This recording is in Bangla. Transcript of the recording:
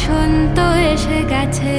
বসন্ত এসে গেছে।